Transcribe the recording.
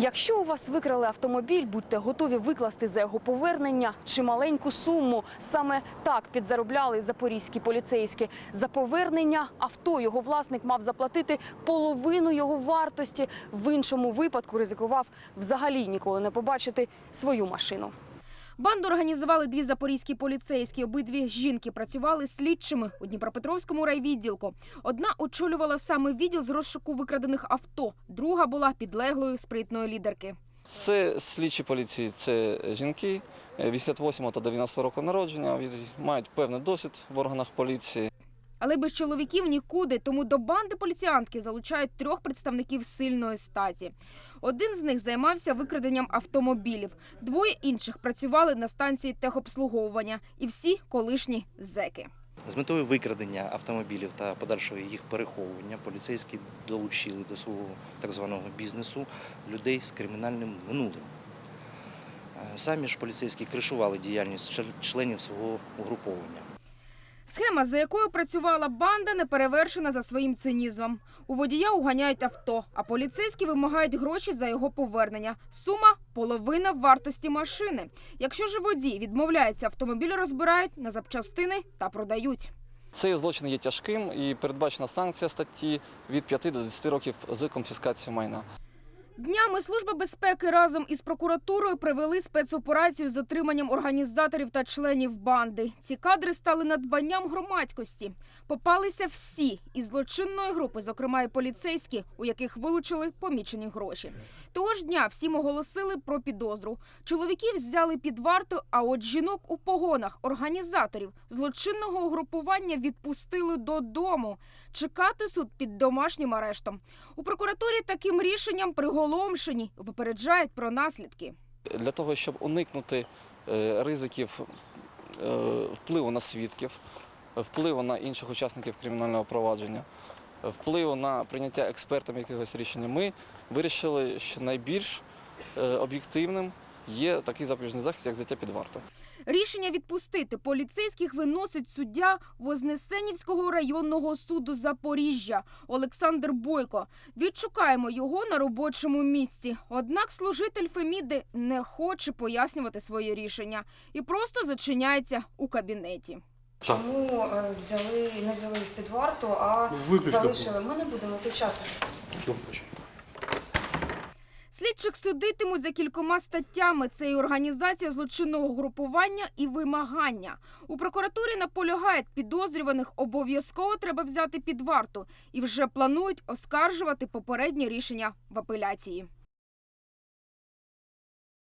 Якщо у вас викрали автомобіль, будьте готові викласти за його повернення чималеньку суму. Саме так підзаробляли запорізькі поліцейські. За повернення авто його власник мав заплатити половину його вартості. В іншому випадку ризикував взагалі ніколи не побачити свою машину. Банду організували дві запорізькі поліцейські. Обидві жінки працювали слідчими у Дніпропетровському райвідділку. Одна очолювала саме відділ з розшуку викрадених авто, друга була підлеглою спритної лідерки. Це слідчі поліції, це жінки е, 88 та 90 року народження, мають певний досвід в органах поліції. Але без чоловіків нікуди, тому до банди поліціянтки залучають трьох представників сильної статі. Один з них займався викраденням автомобілів, двоє інших працювали на станції техобслуговування, і всі колишні зеки. З метою викрадення автомобілів та подальшого їх переховування поліцейські долучили до свого так званого бізнесу людей з кримінальним минулим. Е, Самі ж поліцейські кришували діяльність членів свого угруповання. Схема, за якою працювала банда, не перевершена за своїм цинізмом. У водія уганяють авто, а поліцейські вимагають гроші за його повернення. Сума половина вартості машини. Якщо ж водій відмовляється, автомобіль розбирають на запчастини та продають. Цей злочин є тяжким і передбачена санкція статті від 5 до 10 років з конфіскацією майна. Днями Служба безпеки разом із прокуратурою провели спецоперацію з затриманням організаторів та членів банди. Ці кадри стали надбанням громадськості. Попалися всі із злочинної групи, зокрема і поліцейські, у яких вилучили помічені гроші. Того ж дня всім оголосили про підозру. Чоловіків взяли під варту, а от жінок у погонах організаторів злочинного угрупування відпустили додому. Чекати суд під домашнім арештом. У прокуратурі таким рішенням приголомшені попереджають про наслідки. Для того, щоб уникнути е, ризиків е, впливу на свідків, впливу на інших учасників кримінального провадження, впливу на прийняття експертами якогось рішення, ми вирішили, що найбільш е, об'єктивним є такий запобіжний захід, як взяття під варту. Рішення відпустити поліцейських виносить суддя Вознесенівського районного суду Запоріжжя Олександр Бойко. Відшукаємо його на робочому місці. Однак служитель Феміди не хоче пояснювати своє рішення і просто зачиняється у кабінеті. Чому е, взяли не взяли їх під варту, а залишили? Ми не будемо печатати. Слідчих судитимуть за кількома статтями. Це і організація злочинного групування і вимагання. У прокуратурі наполягають, підозрюваних обов'язково треба взяти під варту і вже планують оскаржувати попередні рішення в апеляції.